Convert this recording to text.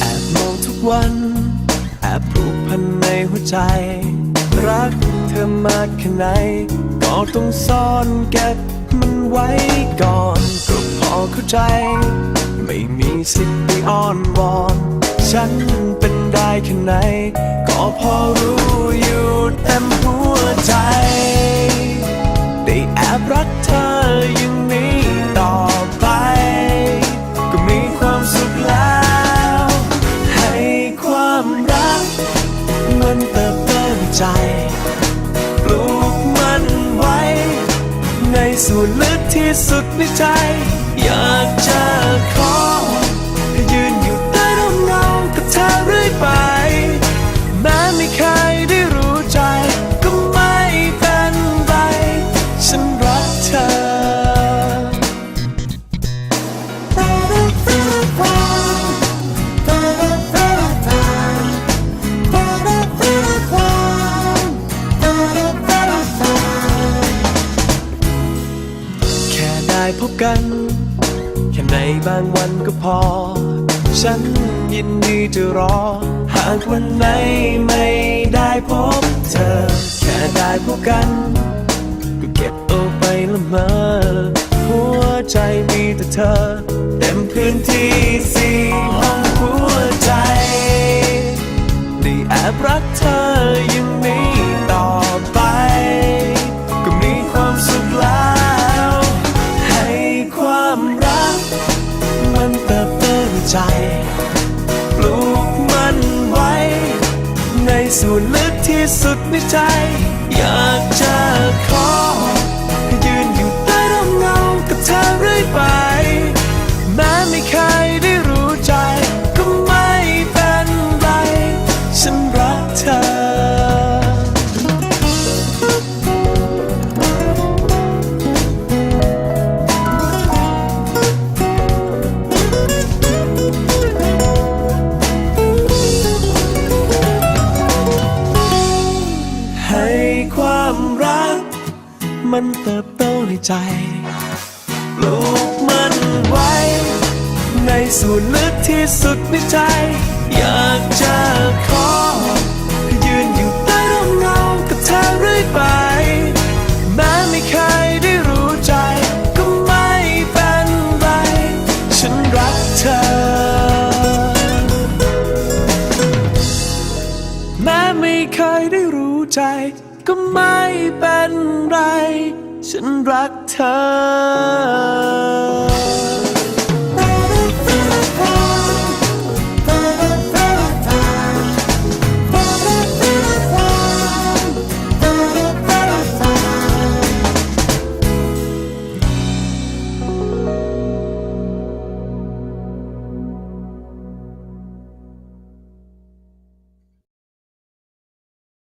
แอบมองทุกวันแอบผูกพันในหัวใจ รักเธอมากแค่ไหน ก็ต้องซ่อนเก็บมันไว้ก่อน ก็พอเข้าใจ ไม่มีสิทธิ์ไปอ้อนวอน ฉันเป็น ได้แค่ไหน ก็พอรู้อยู่เต็มหัวใจ ได้แอบรักเธออย่างนี้ต่อไป ก็มีความสุขแล้ว ให้ความรัก มันเติบโตในใจปลูกมันไว้ ในส่วนลึกที่สุดในใจ อยาก ได้พบกันแค่ในบางวันก็พอ ฉันยินดีจะรอ หากวันไหนไม่ได้พบเธอ แค่ได้พบกัน ก็เก็บเอาไปละเมอหัวใจมีแต่เธอ เต็มพื้นที่สี่ห้องหัวใจได้แอบรักเธออย่าง ส่วนลึกที่สุดในใจ อยากจะ ให้ความรัก มันเติบโตในใจ ปลูกมันไว้ ในส่วนลึกที่สุดในใจ อยากจะข แม้ไม่เคยได้รู้ใจ ก็ไม่เป็นไร ฉันรักเธอ